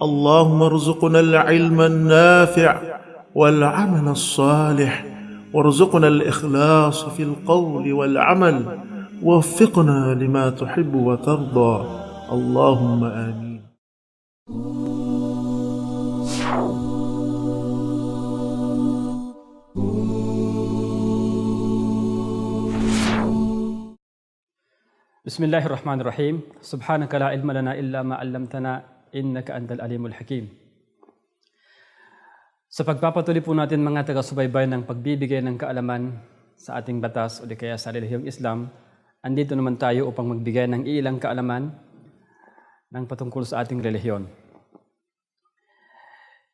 اللهم ارزقنا العلم النافع والعمل الصالح وارزقنا الإخلاص في القول والعمل ووفقنا لما تحب وترضى. اللهم آمين. بسم الله الرحمن الرحيم. سبحانك لا علم لنا إلا ما علمتنا innaka antal alimul hakim. Sa pagpapatuloy po natin mga taga-subaybay ng pagbibigay ng kaalaman sa ating batas o di kaya sa relihiyong Islam, andito naman tayo upang magbigay ng ilang kaalaman ng patungkol sa ating relihiyon.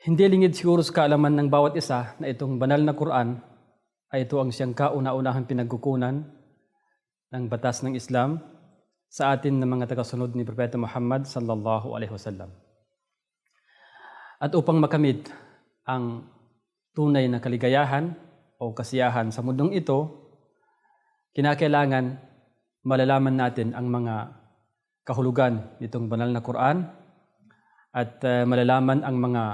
Hindi lingid siguro sa kaalaman ng bawat isa na itong banal na Quran ay ito ang siyang kauna-unahang pinagkukunan ng batas ng Islam sa atin ng mga tagasunod ni Propeta Muhammad sallallahu alaihi wasallam. At upang makamit ang tunay na kaligayahan o kasiyahan sa mundong ito, kinakailangan malalaman natin ang mga kahulugan nitong banal na Quran at uh, malalaman ang mga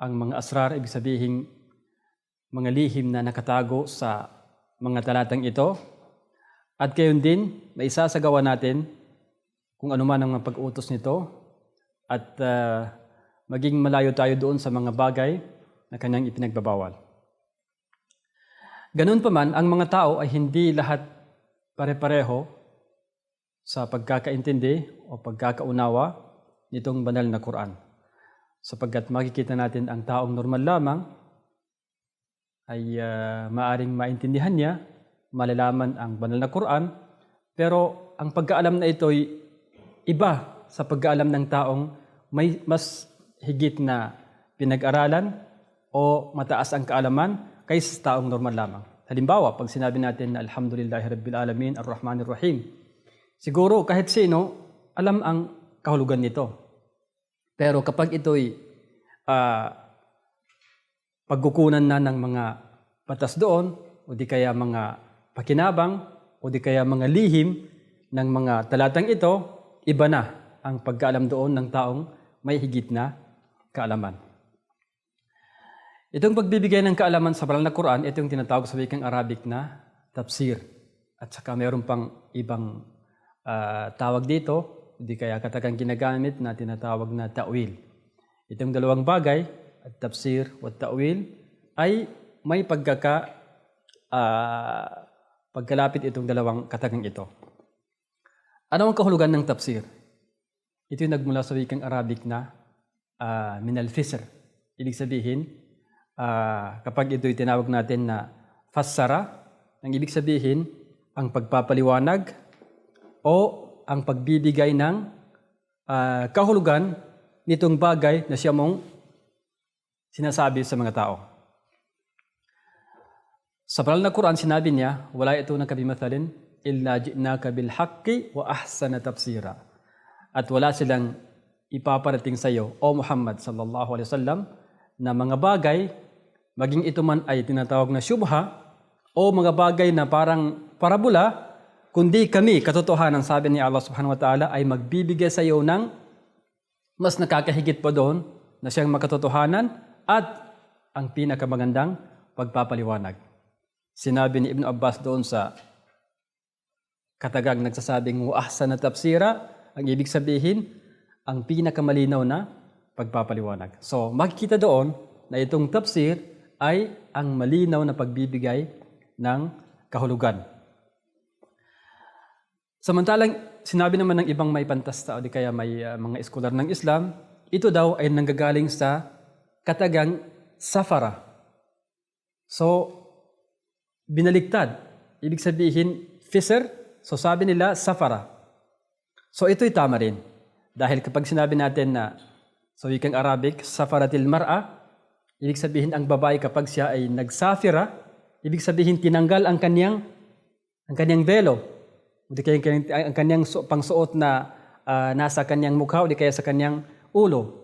ang mga asrar, ibig sabihin mga lihim na nakatago sa mga talatang ito at gayon din, maisasagawa natin kung ano man ang pag-utos nito at uh, maging malayo tayo doon sa mga bagay na kanyang ipinagbabawal. Ganun pa man, ang mga tao ay hindi lahat pare-pareho sa pagkakaintindi o pagkakaunawa nitong banal na Quran. Sapagkat makikita natin ang taong normal lamang ay uh, maaring maintindihan niya malalaman ang banal na Quran, pero ang pagkaalam na ito ay iba sa pagkaalam ng taong may mas higit na pinag-aralan o mataas ang kaalaman kaysa sa taong normal lamang. Halimbawa, pag sinabi natin na Alhamdulillahi Rabbil Alamin, Ar-Rahmanir Rahim, siguro kahit sino, alam ang kahulugan nito. Pero kapag ito'y uh, pagkukunan na ng mga batas doon, o di kaya mga pakinabang o di kaya mga lihim ng mga talatang ito, iba na ang pagkaalam doon ng taong may higit na kaalaman. Itong pagbibigay ng kaalaman sa banal na Quran, ito yung tinatawag sa wikang Arabic na tafsir. At saka mayroon pang ibang uh, tawag dito, di kaya katagang ginagamit na tinatawag na ta'wil. Itong dalawang bagay, at tafsir at ta'wil, ay may pagkaka uh, pagkalapit itong dalawang katagang ito. Ano ang kahulugan ng tafsir? Ito yung nagmula sa wikang Arabic na uh, minal fisr. Ibig sabihin, uh, kapag ito'y tinawag natin na fassara, ang ibig sabihin, ang pagpapaliwanag o ang pagbibigay ng uh, kahulugan nitong bagay na siya mong sinasabi sa mga tao. Sa banal na Quran, sinabi niya, wala ito na kabimathalin, illa ji'naka bil haqqi wa ahsana tafsira. At wala silang ipaparating sa iyo, O Muhammad sallallahu alaihi wasallam, na mga bagay, maging ito man ay tinatawag na syubha, o mga bagay na parang parabola, kundi kami, katotohanan, sabi ni Allah subhanahu wa ta'ala, ay magbibigay sa iyo ng mas nakakahigit pa doon na siyang makatotohanan at ang pinakamagandang pagpapaliwanag. Sinabi ni Ibn Abbas doon sa katagang nagsasabing waahsa na tafsira, ang ibig sabihin, ang pinakamalinaw na pagpapaliwanag. So, makikita doon na itong tafsir ay ang malinaw na pagbibigay ng kahulugan. Samantalang sinabi naman ng ibang may pantasta o di kaya may uh, mga eskolar ng Islam, ito daw ay nanggagaling sa katagang safara. So, binaliktad. Ibig sabihin, fisher. So sabi nila, safara. So ito'y tama rin. Dahil kapag sinabi natin na sa wikang Arabic, safaratil mar'a, ibig sabihin ang babae kapag siya ay nagsafira, ibig sabihin tinanggal ang kanyang ang kanyang velo, o di kaya ang kanyang pangsuot na uh, nasa kanyang mukha o di kaya sa kanyang ulo.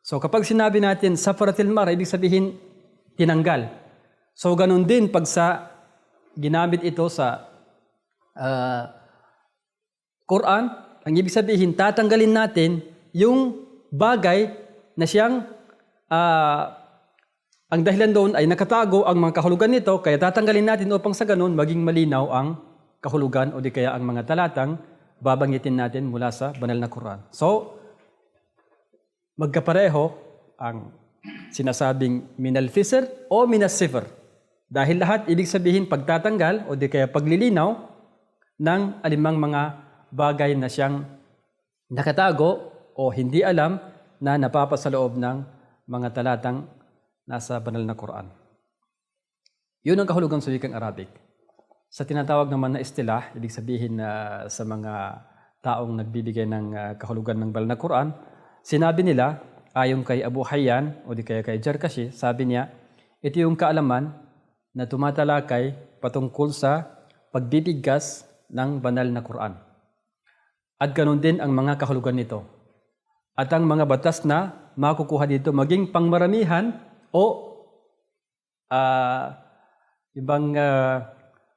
So kapag sinabi natin safaratil mar'a, ibig sabihin tinanggal. So ganun din pag sa ginamit ito sa uh, Quran, ang ibig sabihin, tatanggalin natin yung bagay na siyang ah, ang dahilan doon ay nakatago ang mga kahulugan nito, kaya tatanggalin natin upang sa ganun maging malinaw ang kahulugan o di kaya ang mga talatang babanggitin natin mula sa banal na Quran. So, magkapareho ang sinasabing minal fisr o minas sifr. Dahil lahat ibig sabihin pagtatanggal o di kaya paglilinaw ng alimang mga bagay na siyang nakatago o hindi alam na napapasa loob ng mga talatang nasa banal na Quran. Yun ang kahulugan sa wikang Arabic. Sa tinatawag naman na istilah, ibig sabihin na sa mga taong nagbibigay ng ah, kahulugan ng banal na Quran, sinabi nila, ayon kay Abu Hayyan o di kaya kay Jarkashi, sabi niya, ito yung kaalaman na tumatalakay patungkol sa pagbibigkas ng banal na Quran. At ganoon din ang mga kahulugan nito. At ang mga batas na makukuha dito maging pangmaramihan o ah, ibang ah,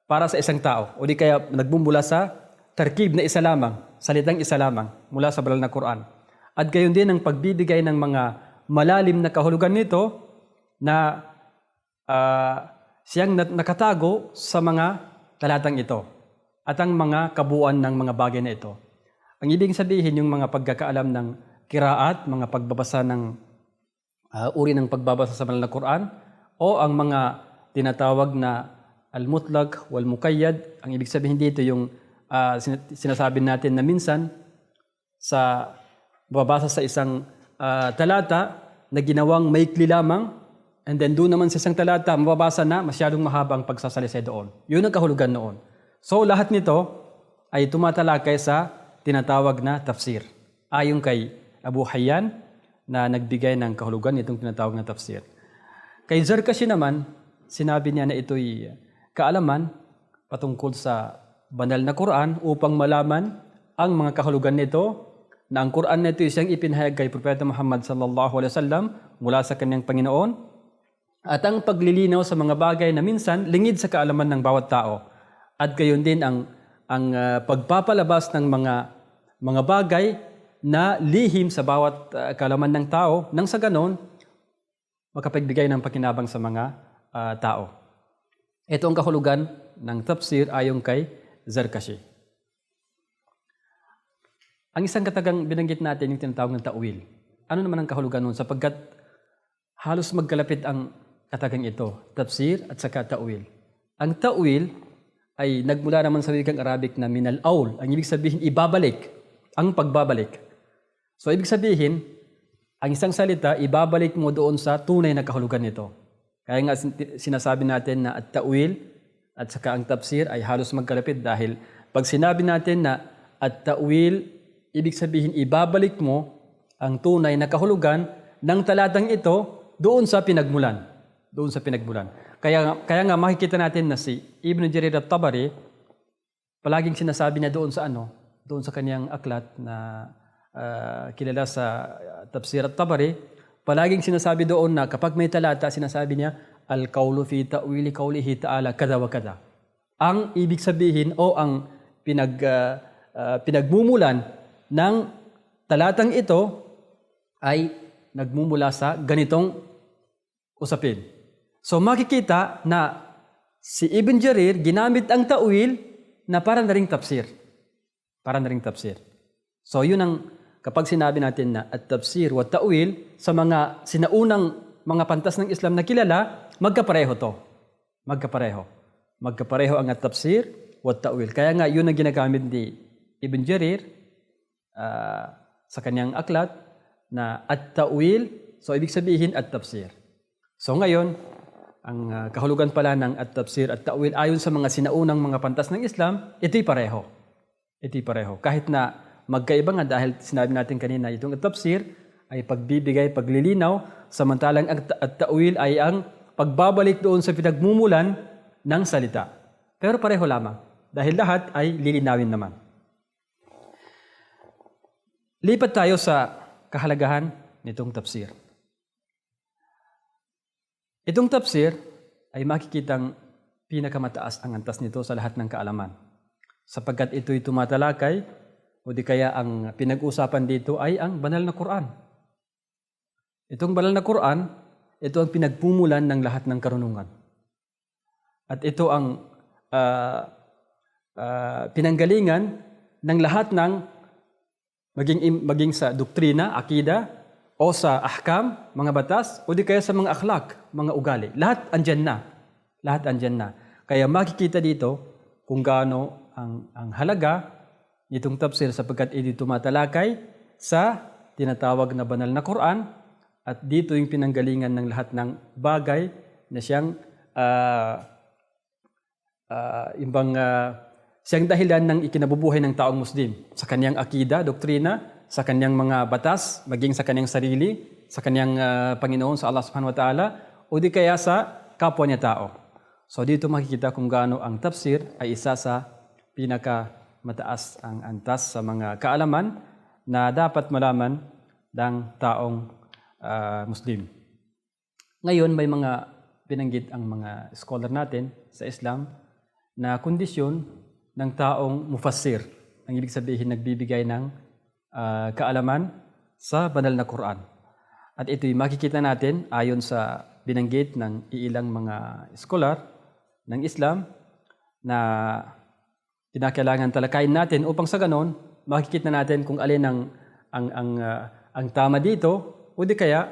para sa isang tao o di kaya nagbumula sa tarkib na isa lamang, salitang isa lamang mula sa banal na Quran. At gayon din ang pagbibigay ng mga malalim na kahulugan nito na ah, siyang nakatago sa mga talatang ito at ang mga kabuuan ng mga bagay na ito. Ang ibig sabihin yung mga pagkakaalam ng kiraat, mga pagbabasa ng ah, uri ng pagbabasa sa banal na Quran o ang mga tinatawag na al-mutlaq wal muqayyad. Ang ibig sabihin dito yung sin- sinasabi natin na minsan sa babasa sa isang ah, talata na ginawang maikli lamang and then doon naman sa isang talata mababasa na masyadong mahaba ang pagsasalisay doon. Yun ang kahulugan noon. So lahat nito ay tumatalakay sa tinatawag na tafsir. Ayon kay Abu Hayyan na nagbigay ng kahulugan nitong tinatawag na tafsir. Kay Zarkashi naman, sinabi niya na ito'y kaalaman patungkol sa banal na Quran upang malaman ang mga kahulugan nito na ang Quran na ito ay siyang ipinahayag kay Propeta Muhammad sallallahu alaihi wasallam mula sa kanyang Panginoon at ang paglilinaw sa mga bagay na minsan lingid sa kaalaman ng bawat tao. At gayon din ang ang ah, pagpapalabas ng mga mga bagay na lihim sa bawat ah, kaalaman ng tao nang sa ganon makapagbigay ng pakinabang sa mga ah, tao. Ito ang kahulugan ng tafsir ayon kay Zarkashi. Ang isang katagang binanggit natin yung tinatawag ng ta'wil. Ano naman ang kahulugan nun? Sapagkat halos magkalapit ang katagang ito, tafsir at saka ta'wil. Ang ta'wil ay nagmula naman sa wikang Arabic na minal aul. Ang ibig sabihin, ibabalik. Ang pagbabalik. So, ibig sabihin, ang isang salita, ibabalik mo doon sa tunay na kahulugan nito. Kaya nga sin- sinasabi natin na at ta'wil at saka ang tafsir ay halos magkalapit dahil pag sinabi natin na at ta'wil, ibig sabihin ibabalik mo ang tunay na kahulugan ng talatang ito doon sa pinagmulan. Doon sa pinagmulan. Kaya, kaya nga makikita natin na si Ibn Jarir at-Tabari, palaging sinasabi niya doon sa ano, doon sa kanyang aklat na ah, kilala sa ah, Tafsir at-Tabari, palaging sinasabi doon na kapag may talata, sinasabi niya, Al-qawlu fi ta'wili qawlihi ta'ala kada wa kada. Ang ibig sabihin o ang pinag, ah, ah, pinagmumulan ng talatang ito ay nagmumula sa ganitong usapin. So makikita na si Ibn Jarir ginamit ang ta'wil na para na ring tafsir. Para na ring tafsir. So yun ang kapag sinabi natin na at tafsir wa ta'wil sa mga sinaunang mga pantas ng Islam na kilala, magkapareho to. Magkapareho. Magkapareho ang at tafsir wa ta'wil. Kaya nga yun ang ginagamit ni Ibn Jarir ah, sa kanyang aklat na at ta'wil, so ibig sabihin at tafsir. So ngayon, ang ah, kahulugan pala ng at tafsir at ta'wil ayon sa mga sinaunang mga pantas ng Islam, ito'y pareho. Ito'y pareho. Kahit na magkaiba nga dahil sinabi natin kanina, itong at tafsir ay pagbibigay, paglilinaw, samantalang ang ta- at ta'wil ay ang pagbabalik doon sa pinagmumulan ng salita. Pero pareho lamang dahil lahat ay lilinawin naman. Lipat tayo sa kahalagahan nitong tafsir. Itong tafsir ay makikitang pinakamataas ang antas nito sa lahat ng kaalaman. Sapagkat ito'y tumatalakay o di kaya ang pinag-usapan dito ay ang banal na Quran. Itong banal na Quran, ito ang pinagpumulan ng lahat ng karunungan. At ito ang ah, ah, pinanggalingan ng lahat ng maging, maging sa doktrina, akida, o sa ahkam, mga batas, o di kaya sa mga akhlak, mga ugali. Lahat andyan na. Lahat andyan na. Kaya makikita dito kung gaano ang, ang halaga nitong tafsir sapagkat ito tumatalakay sa tinatawag na banal na Quran at dito yung pinanggalingan ng lahat ng bagay na siyang ah, ah, yung bang ah, siyang dahilan ng ikinabubuhay ng taong Muslim sa kanyang akida, doktrina, sa kanyang mga batas, maging sa kanyang sarili, sa kanyang ah, Panginoon, sa Allah subhanahu wa ta'ala, o di kaya sa kapwa niya tao. So dito makikita kung gaano ang tafsir ay isa sa pinaka mataas ang antas sa mga kaalaman na dapat malaman ng taong ah, Muslim. Ngayon, may mga binanggit ang mga scholar natin sa Islam na kondisyon ng taong mufassir. Ang ibig sabihin, nagbibigay ng ah, kaalaman sa banal na Quran. At ito'y makikita natin ayon sa binanggit ng iilang mga scholar ng Islam na kinakailangan talakayin natin upang sa ganon, makikita natin kung alin ang, ang, ang, ah, ang tama dito o di kaya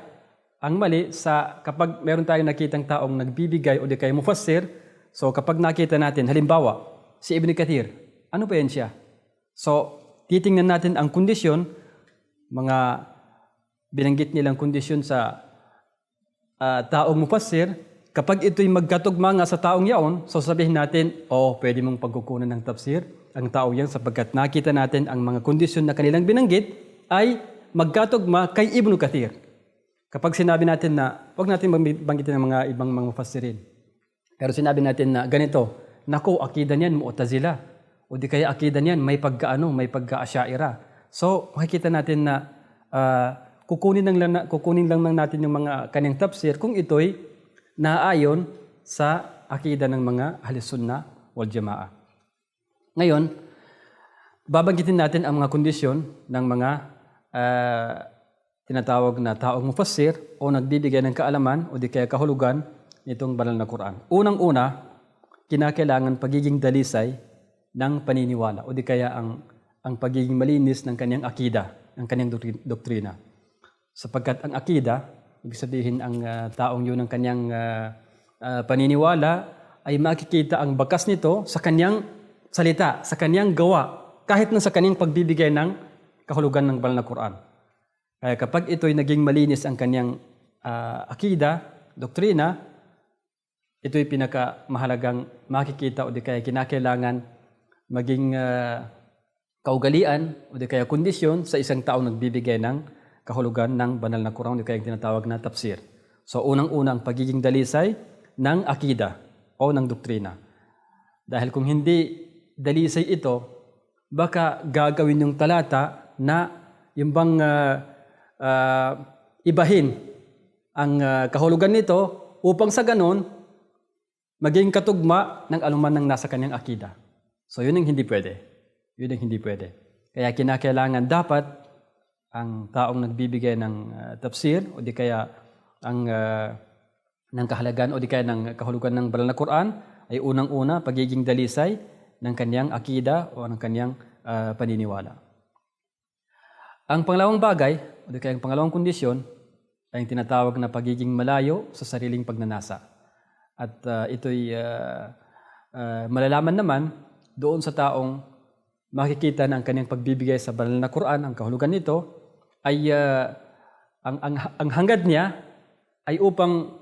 ang mali sa kapag meron tayong nakitang taong nagbibigay o di kaya mufassir, so kapag nakita natin, halimbawa, si Ibn Kathir, ano pa yan siya? So, titingnan natin ang kondisyon, mga binanggit nilang kondisyon sa ah, taong mufassir, kapag ito'y magkatugma nga sa taong yaon, so sabihin natin, oh, pwede mong pagkukunan ng tafsir ang tao yan sapagkat nakita natin ang mga kondisyon na kanilang binanggit ay magkatugma kay Ibn Kathir. Kapag sinabi natin na, huwag natin banggitin ng mga ibang mga mufassirin. Pero sinabi natin na ganito, nako, akida niyan, mu'tazila. O di kaya akida niyan, may pagkaano, may pagka-asyaira. So, makikita natin na ah, kukunin, lang, lang, kukunin lang lang natin yung mga kanyang tafsir kung ito'y naayon sa akida ng mga ahlisunnah wal jamaa. Ngayon, babanggitin natin ang mga kondisyon ng mga ah, tinatawag na taong mufassir o nagbibigay ng kaalaman o di kaya kahulugan nitong banal na Quran. Unang-una, kinakailangan pagiging dalisay ng paniniwala o di kaya ang, ang pagiging malinis ng kanyang akida, ng kanyang doktri- doktrina. Sapagkat ang akida, ibig sabihin ang ah, taong yun ng kanyang ah, ah, paniniwala, ay makikita ang bakas nito sa kanyang salita, sa kanyang gawa, kahit na sa kanyang pagbibigay ng kahulugan ng banal na Quran. Kaya kapag ito'y naging malinis ang kanyang ah, akida, doktrina, ito'y pinakamahalagang makikita o di kaya kinakailangan maging ah, kaugalian o di kaya kondisyon sa isang taong nagbibigay ng kahulugan ng banal na Quran o di kaya tinatawag na tafsir. So unang-una ang pagiging dalisay ng akida o ng doktrina. Dahil kung hindi dalisay ito, baka gagawin yung talata na yung bang ah, ah, ibahin ang ah, kahulugan nito upang sa ganon maging katugma ng anuman ng nasa kanyang akida. So yun ang hindi pwede. Yun ang hindi pwede. Kaya kinakailangan dapat ang taong nagbibigay ng ah, tafsir o di kaya ang ah, ng kahalagan o di kaya ng kahulugan ng banal na Quran ay unang-una pagiging dalisay ng kanyang akida o ng kanyang ah, paniniwala. Ang pangalawang bagay, o di kaya ang pangalawang kondisyon, ay ang tinatawag na pagiging malayo sa sariling pagnanasa. At ah, ito'y ah, ah, malalaman naman doon sa taong makikita na ang kanyang pagbibigay sa banal na Quran, ang kahulugan nito, ay ah, ang, ang, ang hangad niya ay upang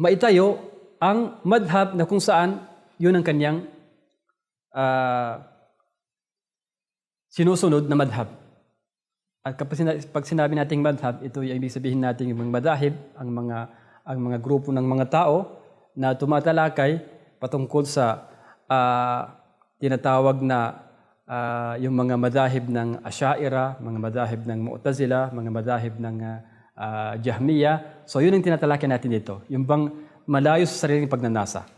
maitayo ang madhab na kung saan yun ang kanyang ah, sinusunod na madhab. At kapag sina- pag sinabi nating madhab, ito ay ibig sabihin natin yung mga madahib, ang mga, ang mga grupo ng mga tao na tumatalakay patungkol sa ah, tinatawag na ah, yung mga madahib ng Asyaira, mga madahib ng Mu'tazila, mga madahib ng ah, ah, Jahmiya. So yun ang tinatalakay natin dito. Yung bang malayo sa sariling pagnanasa.